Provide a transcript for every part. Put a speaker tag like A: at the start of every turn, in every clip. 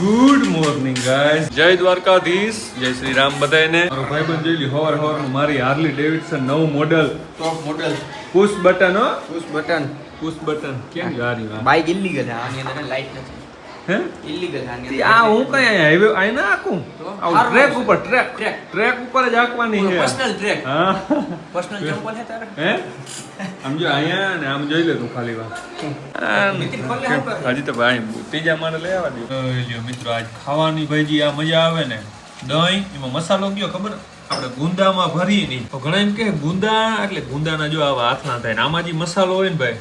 A: Good morning guys જય દ્વારકાધીશ. જય શ્રી રામ બધાને મારો ભાઈબંધ જોઈ લ્યો. હવાર હવારમાં મારી હાર્લી ડેવિડસન નવું model
B: top model
A: push button હો.
B: પુશ બટન
A: પુશ બટન કેમ ગાડી
B: બાઇક ઇલીગલ છે. આની અંદર લાઈટ નથી.
A: આ હું કઈ હાઈવે આઈ ના આખું?
B: તો?
A: આવું
B: Farmhouse
A: ટ્રેક ઉપર ટ્રેક ટ્રેક ઉપર જ આંકવાની છે.
B: પર્સનલ ટ્રેક
A: હા.
B: પર્સનલ ચંપલ છે તારે?
A: હે? આમ અહીંયા ને આમ જોઈ લે તું ખાલી વાર
B: નીતિન ખોલ લે હાલ પર.
A: હજી તો ભાઈ ત્રીજા માળે લઈ આવવા દો. મિત્રો આજ ખાવાની ભાજી આ મજા આવે ને. દહીં એમાં મસાલો કયો ખબર? આપણે ગુંદામાં ભરી નહીં તો ઘણા એમ કે ગુંદા એટલે ગુંદાના જો આવા હાથના થાય ને આમાં જે મસાલો હોય ને ભાઈ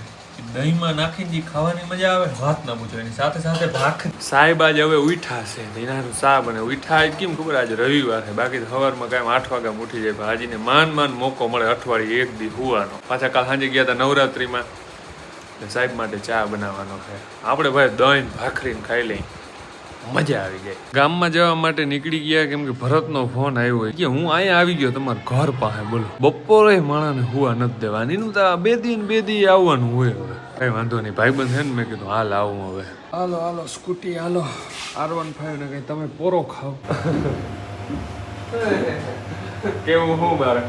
A: દહીંમાં નાખીને જે ખાવાની મજા આવે વાત ના પૂછો એની સાથે સાથે ભાખ સાહેબ આજે હવે ઉઠા છે. એનાનું સા બને. ઉઠા કેમ ખબર? આજે રવિવાર છે. બાકી સવારમાં કાંઈ આઠ વાગ્યા ઉઠી જાય ભાજીને માન માન મોકો મળે અઠવાડિયે એક દી હુવાનો. પાછા કાલ સાંજે ગયા હતા નવરાત્રિમાં. એટલે સાહેબ માટે ચા બનાવવાનો છે. આપણે ભાઈ દહીં ભાખરીને ખાઈ લઈ મજા આવી જાય. ગામમાં જવા માટે નીકળી ગયા કેમ કે ભરતનો ફોન આવ્યો કે હું અહીંયા આવી ગયો તમારા ઘર પાસે. બોલો. બપોરે માણસને હુવા નથી દેવાની. એનું તો બે દી ને બે દી આવવાનું હોય હવે. કઈ વાંધો નહીં. ભાઈબંધ છે ને મેં કીધું હાલ આવું હવે. હાલો હાલો સ્કૂટી હાલો. આર વન ફાઈવ ને કઈ તમે પોરો ખાઓ કેવું શું મારે?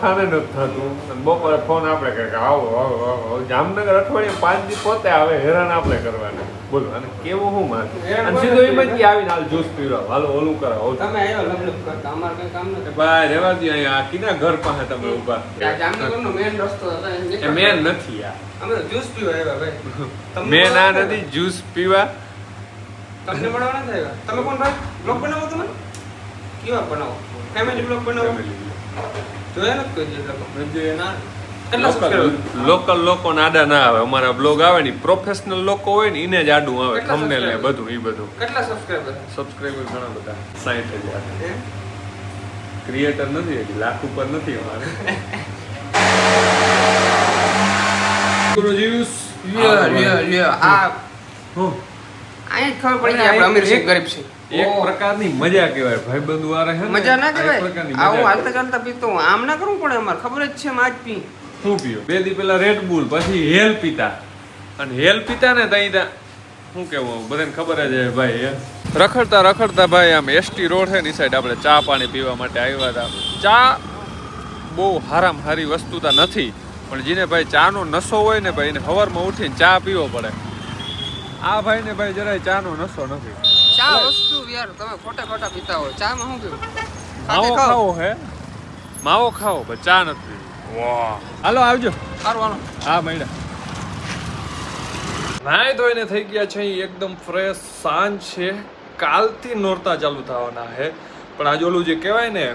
A: ખાને નથી થતું. બપોરે ફોન આપણે કરે કે આવો આવો આવો. જામનગર અઠવાડિયે પાંચ દી પોતે આવે હેરાન આપણે કરવાના. બોલો અને કેવું શું મારે? અને સીધો એમ જ આવીને હાલ જ્યુસ પીવડાવો. હાલો ઓલું કરાવો.
B: તમે આવ્યો લગલગ કરતા અમારે કઈ કામ નથી.
A: ભાઈ રેવા દે અહીંયા આ કિના ઘર પાસે તમે ઊભા
B: જામનગરનો મેન રસ્તો હતો.
A: મેન નથી આ.
B: અમે જ્યુસ પીવા આવ્યા ભાઈ.
A: મેન આ નથી જ્યુસ પીવા.
B: તમને નથી આવ્યા. તમે કોણ ભાઈ? બ્લોગ બનાવો તમે? કેવા બનાવો? ફેમિલી બ્લોગ બનાવો. જોયા નથી કોઈ દિવસ?
A: લોકલ લોકો આડા ના આવે. અમારા બ્લોગ આવે ને પ્રોફેશનલ લોકો હોય ને એને જ આડું આવે. થંબનેલ ને બધું એ બધું.
B: કેટલા સબસ્ક્રાઇબર
A: સબસ્ક્રાઇબર ઘણા બધા. સાઠ હજાર. ક્રિએટર નથી હજી. લાખ ઉપર નથી અમારે. ગુરુજીસ
B: આ
A: હું?
B: અહીંયા ખબર પડી આપણે અમીર છે ગરીબ છે.
A: એક પ્રકારની મજા કહેવાય ભાઈબંધ વાળા છે ને
B: મજા ના કહેવાય?
A: આવું
B: હાલતા ચાલતા પીતો આમ ના કરવું પડે અમારે. ખબર જ છે આજ પી.
A: શું પીયો બે દી પેલા રેડ બુલ પછી હેલ પીતા અને હેલ પીતા ને તઈ ત્યાં શું કેવું બધાને ખબર જ છે ભાઈ રખડતા રખડતા ભાઈ આમ એસટી રોડ છે ની સાઈડ આપણે ચા પાણી પીવા માટે આવ્યા હતા. ચા બહુ હારામ હારી વસ્તુ તો નથી પણ જેને ભાઈ ચાનો નશો હોય ને ભાઈ એને સવારમાં ઉઠીને ચા પીવો પડે. આ ભાઈ ને ભાઈ જરાય ચાનો નશો નથી.
B: ચા વસ્તુ યાર તમે ખોટા ખોટા પીતા હો ચા માં શું પીવું
A: માવો
B: ખાઓ.
A: ખાવો હે? માવો ખાવો પણ ચા નથી. વાહ. હાલો આવજો.
B: સારું હાલો.
A: હા મૈડા નાય ધોઈને થઈ ગયા છે અહીં એકદમ ફ્રેશ સાંજ છે. કાલથી નોરતા ચાલુ થવાના છે પણ આજે ઓલું જે કહેવાય ને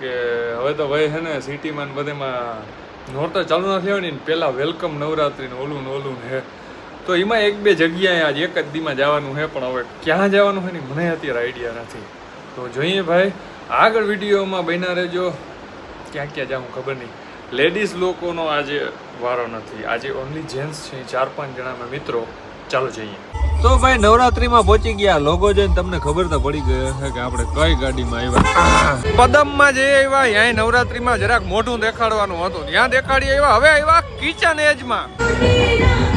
A: કે હવે તો ભાઈ છે ને સિટીમાં ને બધેમાં નોરતા ચાલુ ના થયા ને પહેલાં વેલકમ નવરાત્રી ને ઓલું ને ઓલું ને હે. તો એમાં એક બે જગ્યાએ આજ એક જ દીમાં જવાનું છે પણ હવે ક્યાં જવાનું હોય ને મને અત્યારે આઈડિયા નથી. તો જોઈએ ભાઈ, આગળ વિડીયોમાં બન્યા રહેજો. ક્યાં ક્યાં જાઉં ખબર નહીં. લેડીઝ લોકોનો આજે વારો નથી. આજે ઓનલી જેન્ટ્સ છે, ચાર પાંચ જણાના મિત્રો. ચાલો જઈએ. તો ભાઈ, નવરાત્રીમાં પહોંચી ગયા. લોગો જઈને તમને ખબર તો પડી ગયો છે કે આપણે કઈ ગાડીમાં આવ્યા. પદમમાં જે આવ્યા ત્યાં નવરાત્રીમાં જરાક મોઢું દેખાડવાનું હતું. ત્યાં દેખાડી આવ્યા, હવે આવ્યા કિચન એજમાં.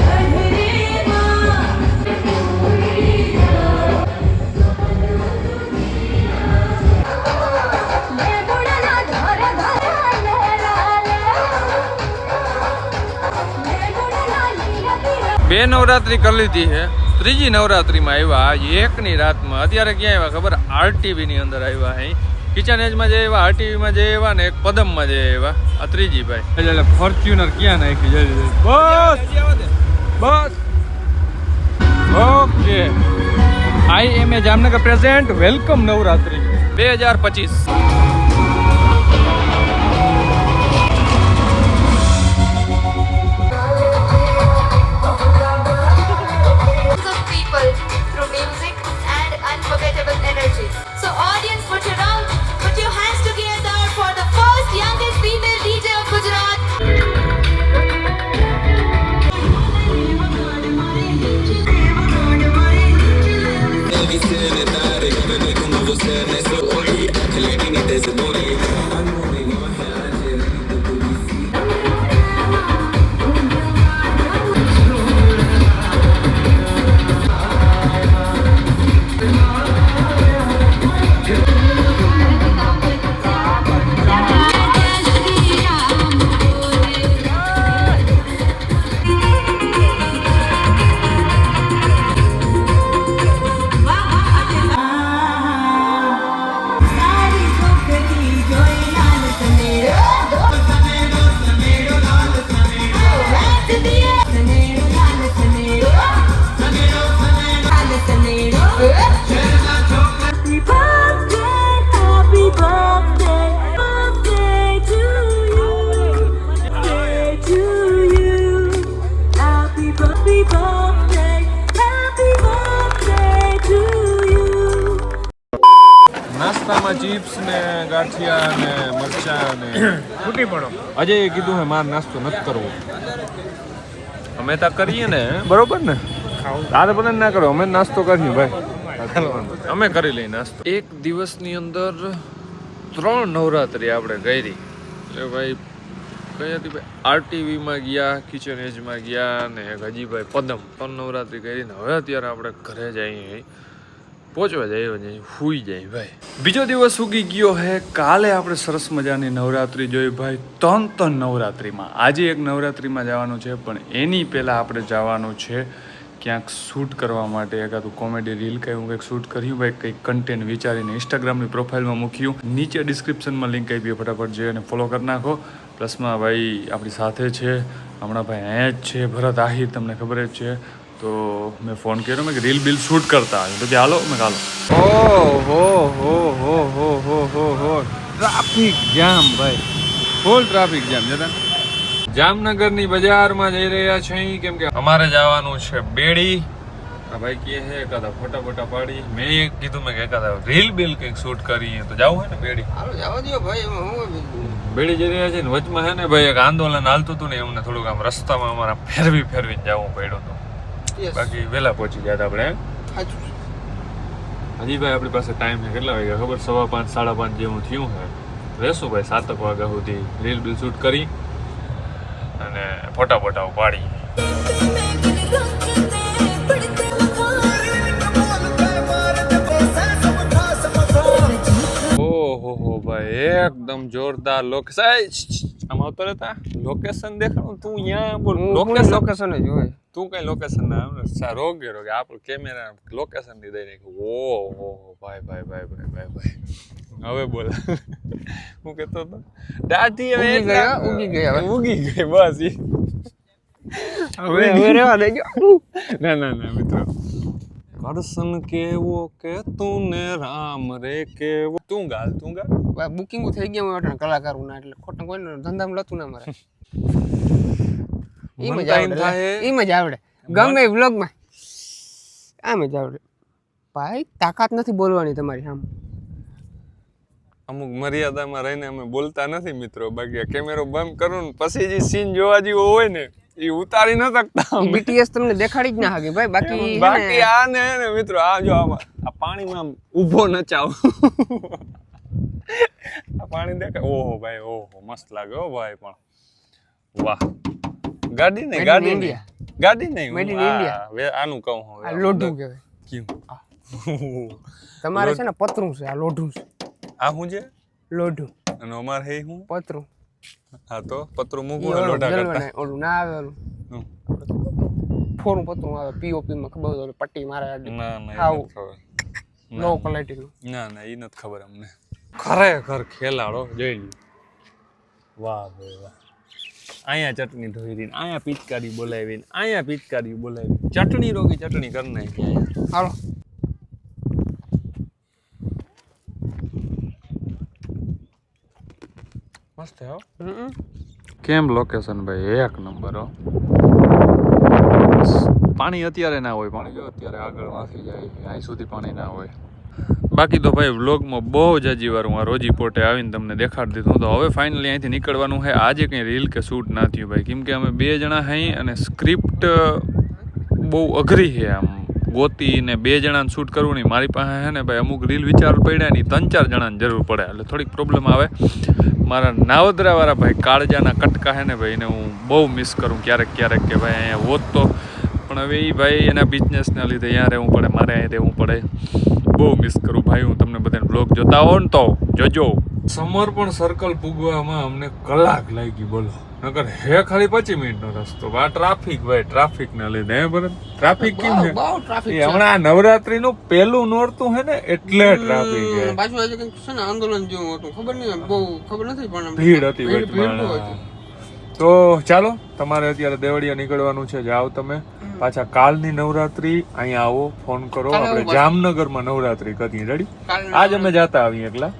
A: બે નવરાત્રી કરી લીધી છે ત્રીજી નવરાત્રીમાં આવ્યા આજ એકની રાતમાં. અત્યારે ક્યાં આવ્યા ખબર? આરટીવીની અંદર આવ્યા અહીં કિચન એજમાં જે આવ્યા આરટીવીમાં જે આવ્યા ને એક પદમમાં જે આવ્યા. આ ત્રીજી ભાઈ. એટલે ફોર્ચ્યુનર ક્યાં નાખી? જઈ બસ! બસ! Okay. I am a Jamnagar present. Welcome Navratri. બે હજાર પચીસ. નાસ્તામાં ચિપ્સ ને ગાંઠિયા ને મરચા ને
B: ફૂટી પડો.
A: અજય કીધું હે માર નાસ્તો નથી કરવો. અમે તા કરીએ ને. બરોબર ને? તારે બધા ના કરો અમે નાસ્તો કરીએ ભાઈ. અમે કરી લઈએ નાસ્તો. એક દિવસની અંદર ત્રણ નવરાત્રી આપણે કરી. એટલે ભાઈ કઈ હતી ભાઈ? આરટીવીમાં ગયા કિચન એજમાં ગયા ને એક હજીભાઈ પદમ. ત્રણ નવરાત્રી કરીને હવે અત્યારે આપણે ઘરે જઈએ પહોંચવા જઈએ ને હુઈ જાય ભાઈ.
C: બીજો દિવસ ઉગી ગયો હે, કાલે આપણે સરસ મજાની નવરાત્રી જોઈ ભાઈ ત્રણ ત્રણ નવરાત્રીમાં. આજે એક નવરાત્રીમાં જવાનું છે, પણ એની પહેલાં આપણે જવાનું છે ક્યાંક શૂટ કરવા માટે એકાદું કોમેડી રીલ કંઈ હું કંઈક શૂટ કર્યું, ભાઈ, કંઈક કન્ટેન્ટ વિચારીને ઇન્સ્ટાગ્રામની પ્રોફાઇલમાં મૂક્યું. નીચે ડિસ્ક્રિપ્શનમાં લિંક આપી ફટાફટ જઈ અને ફોલો કરી નાખો. પ્લસમાં ભાઈ આપણી સાથે છે, હમણાં ભાઈ અહીંયા જ છે, ભરત આહિર, તમને ખબર જ છે. તો મેં ફોન કર્યો મેં કે રીલ બિલ શૂટ કરતા. તો કે હાલો મેં હાલો.
A: ઓ હો હો હો હો હો હો. હો ટ્રાફિક જામ ભાઈ. ફૂલ ટ્રાફિક જામ જતા જામનગરની બજારમાં જઈ રહ્યા છે અહીં કેમ કે અમારે જવાનું છે બેડી. આ ભાઈ કહે છે એકાદા ફોટા ફોટા પાડી. મેં એક કીધું મેં કે એકાદા રીલ બિલ કંઈક શૂટ કરીએ. તો જવું હોય ને બેડી?
B: હાલો જવા દો ભાઈ હું
A: બેડી જઈ રહ્યા છે ને વચમાં છે ને ભાઈ એક આંદોલન હાલતું હતું ને એમને થોડુંક આમ રસ્તામાં અમારા ફેરવી ફેરવી જવું પડ્યું હતું. બાકી વહેલા પહોંચી ગયા હતા આપણે
B: સાચું
A: હજી ભાઈ આપણી પાસે ટાઈમ છે. કેટલા વાગ્યા? ખબર? સવા પાંચ સાડા પાંચ જેવું થયું છે. રહેશું ભાઈ સાતક વાગ્યા સુધી રીલ બિલ શૂટ કરી અને ફોટા ફોટા પાડી. ઓહો હો ભાઈ એકદમ જોરદાર લોકેશન આમ આવતો રહેતા? લોકેશન દેખાડું તું અહીંયા બોલ. લોકેશન
B: લોકેશન જ હોય.
A: તું કઈ લોકેશન ના આવે સા રોગે રોગે. આપણો કેમેરા લોકેશનની દઈ નાખ્યું ઓ હો ભાઈ ભાઈ ભાઈ ભાઈ ભાઈ ભાઈ. હવે બોલ. હું કહેતો હતો? દાદી હવે
B: ગયા, ઉગી ગયા.
A: ઉગી ગઈ બસ
B: હવે હવે રેવા દેજો.
A: ના ના ના મિત્રો. કરશન કેવો કે તું ને રામ રે કેવો? તું ગાલ તું ગાલ.
B: બુકિંગ થઈ ગયા હું એટલે કલાકારો ના એટલે ખોટા કોઈ ધંધામાં લતું ના મારે. ઈ
A: મન
B: મજા આવડે. ઈ મજા આવડે. ગમે વ્લોગમાં આ મજા આવડે. ભાઈ તાકાત નથી બોલવાની તમારી આમ
A: અમુક મર્યાદામાં રહીને અમે બોલતા નથી મિત્રો. બાકી કેમેરો બંધ કરું ને પછી જે સીન જોવા જેવો હોય ને એ ઉતારી ન શકતા.
B: બીટીએસ તમને દેખાડી જ ના હકે ભાઈ બાકી
A: બાકી આ ને ને મિત્રો આ જો આમાં આ પાણીમાં ઊભો નચાવ આ પાણી દેખાય ઓહો ભાઈ ઓહો મસ્ત લાગે હો ભાઈ પણ. વાહ. ગાડી નહીં ગાડી. નહીં. ગાડી નહીં મેડ
B: ઇન.
A: વે- આનું કહું હું
B: આ લોઢું કહેવાય.
A: કેવું
B: તમારે છે ને પતરું છે આ લોઢું છે.
A: આ હું છે?
B: લોઢું.
A: અને અમારે હે હું?
B: પતરું.
A: હા તો પતરું મૂકવું ને
B: જલવા
A: કરતા.
B: ને ઓલું ના આવે ઓલું. ફોરું પતરું આવે પીઓપી માં ખબર ઓલી પટ્ટી મારે
A: ના ના ખબર.
B: લો ક્વોલિટી નું.
A: ના. ના એ નથી ખબર અમને. ખરેખર ખેલાડો જોઈ લ્યો. વાહ ભાઈ વાહ. અહીંયા ચટણી ધોઈ ઢોરી અહીંયા પિચકારી બોલાવી અહીંયા પિચકારી બોલાવી ચટણી રોગી ચટણી કરી નાખી અહીંયા.
B: હાલો.
A: મસ્ત હો કેમ લોકેશન ભાઈ? એક નંબર હો. પાણી અત્યારે ના હોય પાણી જો અત્યારે આગળ વાંચી જાય. અહીં સુધી પાણી ના હોય. બાકી તો ભાઈ વ્લોગમાં બહુ જાજી વાર હું આ રોજી પોટે આવીને તમને દેખાડી દીધું. તો હવે ફાઇનલી અહીંથી નીકળવાનું છે. આજે કંઈ રીલ કે શૂટ ના થયું ભાઈ. કેમ કે અમે બે જણા હઈ અને સ્ક્રિપ્ટ બહુ અઘરી છે આમ. ગોતી ને બે જણાને શૂટ કરવું નહીં. મારી પાસે હે ને ભાઈ અમુક રીલ વિચાર પડ્યા નહીં ત્રણ ચાર જણાની જરૂર પડે. એટલે થોડીક પ્રોબ્લેમ આવે. મારા નાવદરાવાળા ભાઈ કાળજાના કટકા હે ને ભાઈ, એને હું બહુ મિસ કરું ક્યારેક ક્યારેક કે ભાઈ અહીંયા હોત તો. પણ હવે એ ભાઈ એના બિઝનેસના લીધે અહીંયા રહેવું પડે, મારે અહીં રહેવું પડે. બહુ મિસ કરું. ભાઈ, હું તમને બધાને બ્લોગ જોતા હો ને તો જોજો. સમર્પણ સર્કલ પૂગવામાં અમને કલાક લાગી, બોલો. નકર હે ખાલી પચીસ મિનિટનો રસ્તો. આ ટ્રાફિક ભાઈ ટ્રાફિક ના લીધે હે બરાબર ટ્રાફિક કેમ છે?
B: બહુ ટ્રાફિક
A: એ હમણાં નવરાત્રી નું પેલું નોરતું હે ને એટલે ટ્રાફિક છે.
B: પાછું આજે કંઈક છે ને આંદોલન જેવું હતું. ખબર નહીં બહુ ખબર નથી પણ
A: ભીડ હતી વચમાં. તો ચાલો તમારે અત્યારે દેવળિયા નીકળવાનું છે જાઓ તમે. પાછા કાલની નવરાત્રી અહીંયા આવો ફોન કરો. આપણે જામનગરમાં નવરાત્રી કરીએ. રેડી આજ અમે જાતા આવીએ એકલા.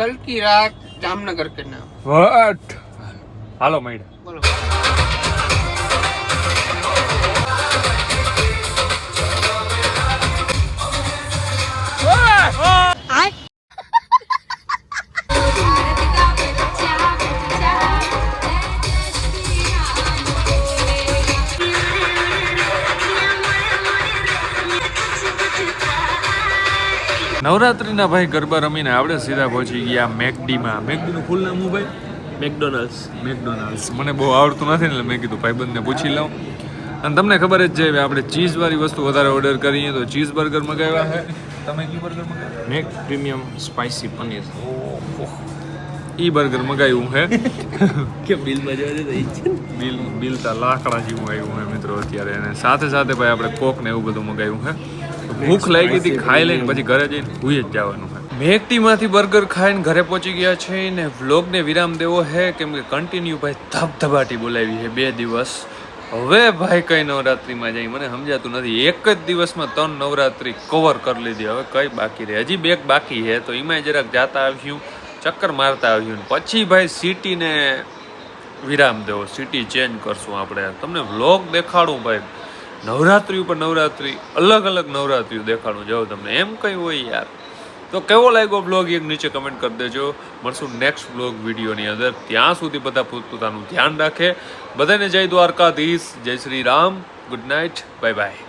B: કલકી રાત જામનગર કે નામ
A: વટ! હાલો
B: મળ્યા
A: નવરાત્રિના ભાઈ ગરબા રમીને આવડે સીધા પહોંચી ગયા મેકડીમાં. મેકડીનું ફૂલ નામ હું ભાઈ?
D: મેકડોનલ્ડ્સ
A: મેકડોનાલ્ડ્સ મને બહુ આવડતું નથી ને એટલે મેં કીધું ભાઈબંધને પૂછી લઉં. અને તમને ખબર જ છે આપણે ચીઝવાળી વસ્તુ વધારે ઓર્ડર કરીએ તો ચીઝ બર્ગર મગાવ્યા છે તમે કયું burger મગાવ્યા?
D: Mc premium spicy paneer.
A: ઈ બર્ગર મગાવ્યું હે.
D: કે બિલમાં જવા દે
A: બિલ બિલ તા લાકડા જેવું આવ્યું હે મિત્રો અત્યારે. અને સાથે સાથે ભાઈ આપણે કોક ને એવું બધું મગાવ્યું હે. ભૂખ લાગી હતી ખાઈ લઈને પછી ઘરે જઈને હુઈ જ જવાનું મેકટીમાંથી બર્ગર ખાઈને ઘરે પહોંચી ગયા છે ને વ્લોગને વિરામ દેવો છે કેમ કે કન્ટિન્યુ ભાઈ ધબધબાટી બોલાવી છે બે દિવસ. હવે ભાઈ કઈ નવરાત્રીમાં જાય, મને સમજાતું નથી. એક જ દિવસમાં ત્રણ નવરાત્રી કવર કરી લીધી. હવે કઈ બાકી રહે? હજી બે બાકી છે, તો એમાંય જરાક જાતા આવ્યું ચક્કર મારતા આવ્યું પછી ભાઈ સિટીને વિરામ દેવો, સિટી ચેન્જ કરશું આપણે. તમને વ્લોગ દેખાડું ભાઈ. નવરાત્રી ઉપર નવરાત્રી, અલગ અલગ નવરાત્રિઓ દેખાડું. જાઉં તમને. એમ કઈ હોય યાર. તો કેવો લાગ્યો બ્લોગ એક નીચે કમેન્ટ કરી દેજો. મળશું નેક્સ્ટ બ્લોગ વિડીયોની અંદર. ત્યાં સુધી બધા પોતપોતાનું ધ્યાન રાખે. બધાને જય દ્વારકાધીશ. જય Shri Ram. Good night bye bye